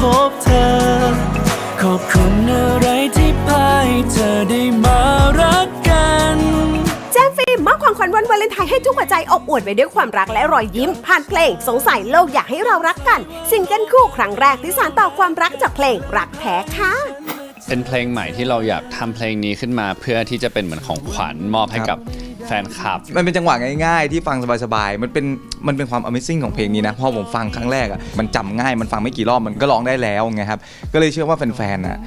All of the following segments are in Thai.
พบเธอ ขอบคุณอะไรที่พาให้เธอได้มารักกันแจมฟิล์มมอบของขวัญวันวาเลนไทน์ให้ทุกหัวใจอบอวดไปด้วยความรักและรอยยิ้ม ผ่านเพลง สงสัยโลกอยากให้เรารักกันซิงเกิลคู่ครั้งแรกที่สานต่อความรักจากเพลงรักแท้ค่ะเป็นเพลงใหม่ที่เราอยากทำเพลงนี้ขึ้นมาเพื่อที่จะเป็นเหมือนของขวัญมอบให้กับแฟนคลับ มันเป็นจังหวะง่ายๆ ที่ฟังสบายๆ มันเป็นมันเป็นความ Amazing ของเพลงนี้นะ พอผมฟังครั้งแรกอะมันจำง่ายมันฟังไม่กี่รอบมันก็ร้องได้แล้วไงครับ ก็เลยเชื่อว่าแฟนๆอะ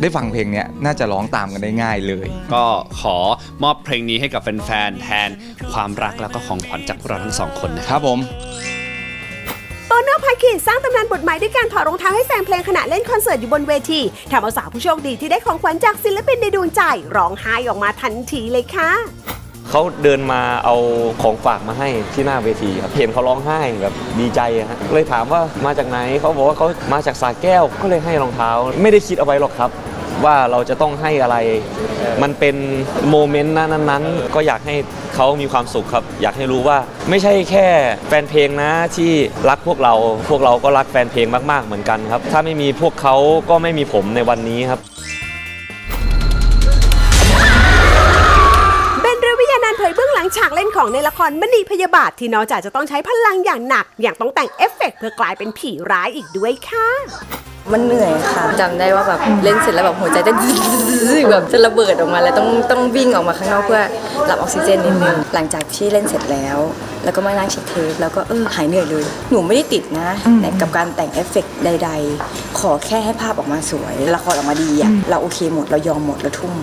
ได้ฟังเพลงเนี้ยน่าจะร้องตามกันได้ง่ายเลย ก็ขอมอบเพลงนี้ให้กับแฟนๆ แทนความรักแล้วก็ของขวัญจากพวกเราทั้งสองคนนะคครับ รับผม โตโน่พาคินสร้างตำนานบทใหม่ด้วยการถอดรองเท้าให้แฟนเพลงขณะเล่นคอนเสิร์ตอยู่บนเวทีทำเอาสาวผู้โชคดีที่ได้ของขวัญจากศิลปินในดวงใจร้องไห้ออกมาทันทีเลยค่ะ เขาเดินมาเอาของฝากมาให้ที่หน้าเวทีครับเห็นเขาร้องไห้แบบดีใจฮะเลยถามว่ามาจากไหนเขาบอกว่าเขามาจากสาแก้วก็เลยให้รองเท้า ไม่ได้คิดเอาไว้หรอกครับ ว่าเราจะต้องให้อะไร มันเป็นโมเมนต์นั้นๆ ก็อยากให้เขามีความสุขครับ อยากให้รู้ว่าไม่ใช่แค่แฟนเพลงนะที่รักพวกเรา พวกเราก็รักแฟนเพลงมากๆเหมือนกันครับ ถ้าไม่มีพวกเขาก็ไม่มีผมในวันนี้ครับ ของในละครมณีพยาบาทที่นอกจากจะต้องใช้พลังอย่างหนัก อย่างต้องแต่งเอฟเฟกต์เพื่อกลายเป็นผีร้ายอีกด้วยค่ะ มันเหนื่อยค่ะจำได้ว่าแบบเล่นเสร็จแล้วแบบหัวใจเต้นแบบจะระเบิดออกมาแล้วต้องต้องวิ่งออกมาข้างนอกเพื่อรับออกซิเจนนิดนึงหลังจากที่เล่นเสร็จแล้ว แล้วก็มานั่งเช็คเทปแล้วก็เออหายเหนื่อยเลย หนูไม่ได้ติดนะในกับการแต่งเอฟเฟกต์ใด ๆ ขอแค่ให้ภาพออกมาสวยละครออกมาดีอะเราโอเคหมดเรายอมหมดเราทุ่ม